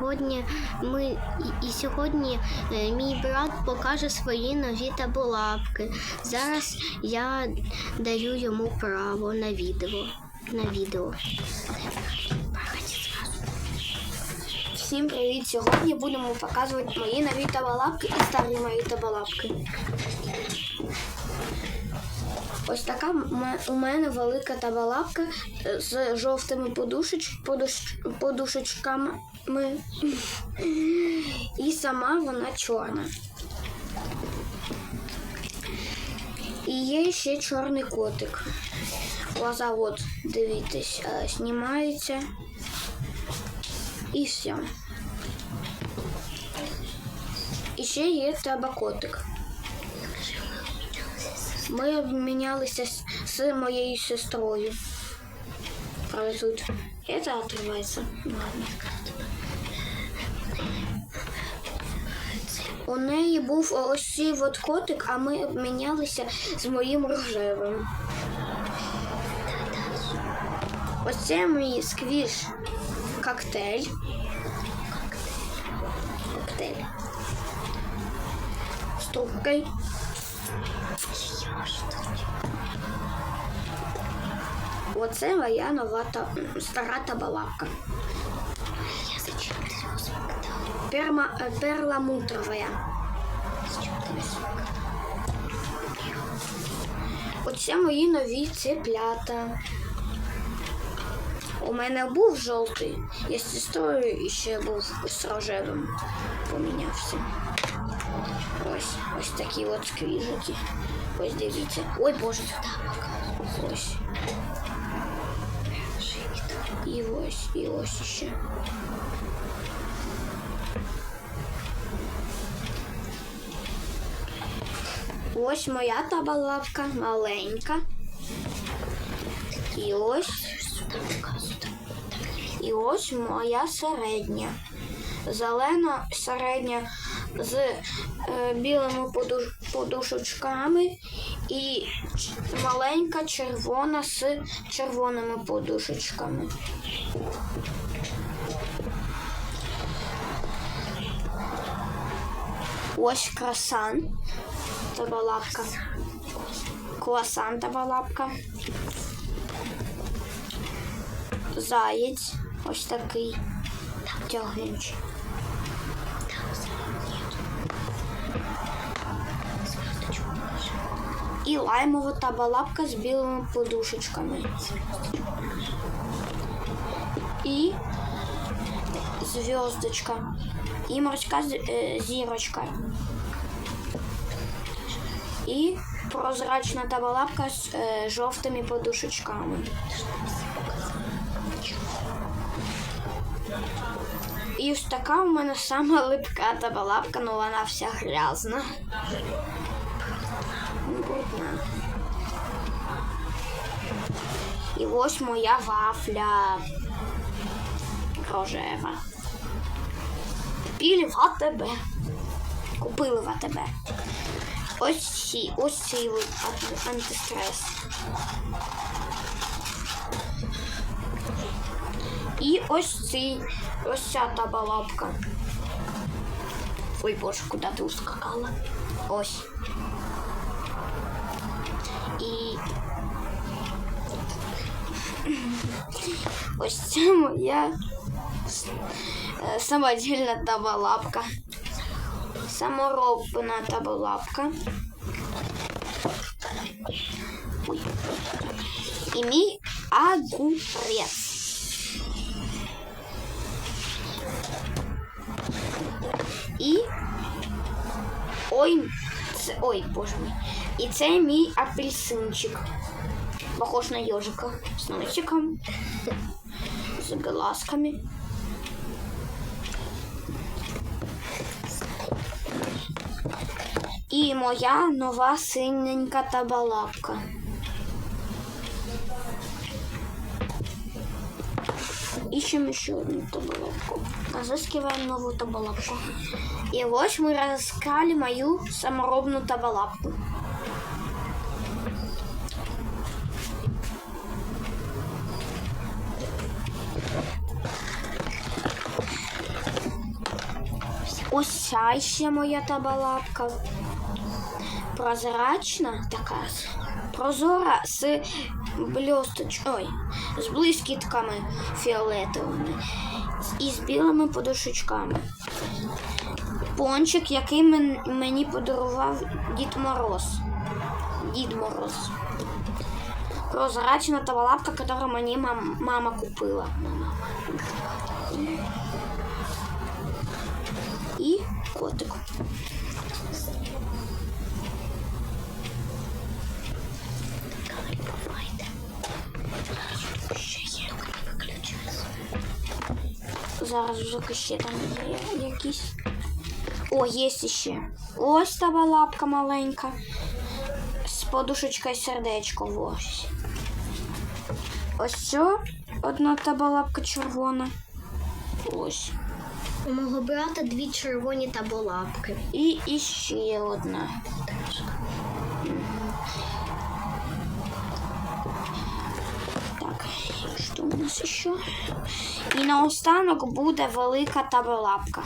Сьогодні ми і- сьогодні е, мій брат покаже свої нові табулапки. Зараз я даю йому право на відео. На відео. Всім привіт! Сьогодні будемо показувати мої нові табалапки і старі мої табалапки. Ось така у мене велика табалапка е, з жовтими подушеч, подуш, подушечками. І сама вона чорна. І є ще чорний котик. Глаза, от, дивіться, е, знімаються. І все. І ще є табакотик. Ми обмінялися з, з моєю сестрою. Правда, тут це відкривається. Ладно. У неї був ось цей от котик, а ми обмінялися з моїм рожевим. Ось це мій сквіш коктейль. Коктейль. З трубкою. Оце моя нова та... стара табалавка. Перма... е, Перламутровая. Оце мої нові цеплята. У мене був жовтий, я з сестрою і ще був з рожевим. Помінявся. Ось, ось такі от сквіжики. Ось дивіться. Ой, боже, ось. І ось, і ось ще. Ось моя табалавка маленька. І ось. І ось моя середня. Зелена середня з е, білими подуш, подушечками і маленька червона з червоними подушечками. Ось красан. Табалапка. Круасан табалапка. Заєць. Ось такий. Тягнучий. І лаймова табалапка з білими подушечками. І зв'язочка. І морська е, зірочка. І прозрачна табалапка з е, жовтими подушечками. І ось така у мене сама липка табалапка, ну вона вся грязна. І ось моя вафля рожева. Купили в АТБ. Купили в АТБ. Ось ці, ось цей антистрес. І ось цей, ось ця табалапка. Ой, боже, куди ти ускакала? Ось. І ось це моя с- е, самодільна табалапка. Саморобна табалапка. Ой. І мій агурець. І. Ой, це, ой, боже мій. І це мій апельсинчик. Похож на ежика. З носиком. З глазками. І моя нова синенька табалапка. Ищем еще одну табалапку. Разыскиваем новую табалапку. И вот мы разыскали мою саморобную табалапку. Ось ще моя табалапка. Прозрачна така. Прозора з бльосточ... З блискітками фіолетовими і з білими подушечками. Пончик, який мені подарував Дід Мороз. Дід Мороз. Прозрачна табалапка, яку мені мам- мама купила. Зараз вже ще там є якісь. О, є ще. Ось та лапка маленька. З подушечкою сердечко. Ось. Ось це одна табалапка червона. Ось. У мого брата дві червоні таболапки. І іще одна. Нас ще? І наостанок буде велика табелапка.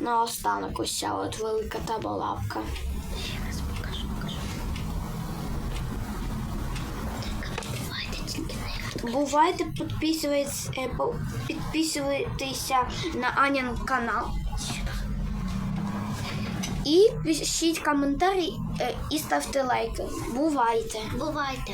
Наостанок ось ця от велика табелапка. Бувайте, підписуйтесь, е, підписуйтеся на Анін канал. І пишіть коментарі е, і ставте лайки. Бувайте! Бувайте!